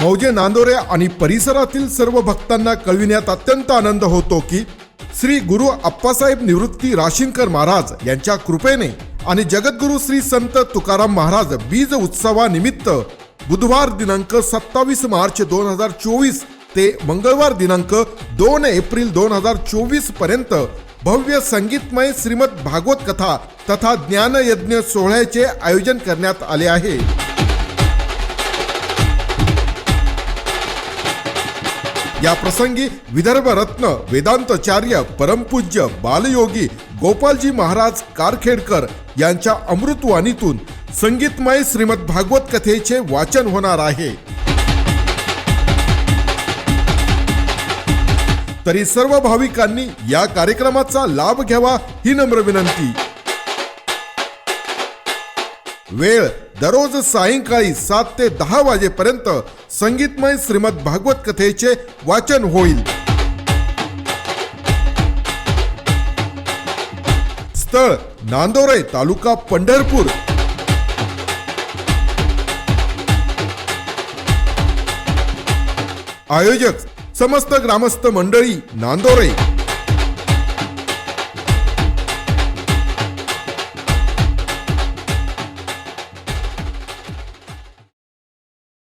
मौजे नांदोरे आणि परिसरातील सर्व भक्तांना कळविण्यात अत्यंत आनंद होतो की श्री गुरु अप्पासाहेब निवृत्ती राशींकर महाराज यांच्या कृपेने आणि जगद्गुरु श्री संत तुकाराम महाराज बीज उत्सवानिमित्त बुधवार दिनांक सत्तावीस मार्च दोन हजार चोवीस ते मंगळवार दिनांक दोन एप्रिल दोन हजार चोवीसपर्यंत भव्य संगीतमय श्रीमद भागवत कथा तथा ज्ञानयज्ञ सोहळ्याचे आयोजन करण्यात आले आहे. या प्रसंगी विदर्भ रत्न वेदांतचार्य परमपूज्य बालयोगी गोपालजी महाराज कारखेडकर यांच्या अमृतवाणीतून संगीतमय श्रीमद भागवत कथेचे वाचन होणार आहे. तरी सर्व भाविकांनी या कार्यक्रमाचा लाभ घ्यावा ही नम्र विनंती. वेळ दररोज सायंकाळी सात ते दहा वाजेपर्यंत संगीतमय श्रीमद भागवत कथेचे वाचन होईल. स्थळ नांदोरे तालुका पंढरपूर. आयोजक समस्त ग्रामस्थ मंडळी नांदोरे.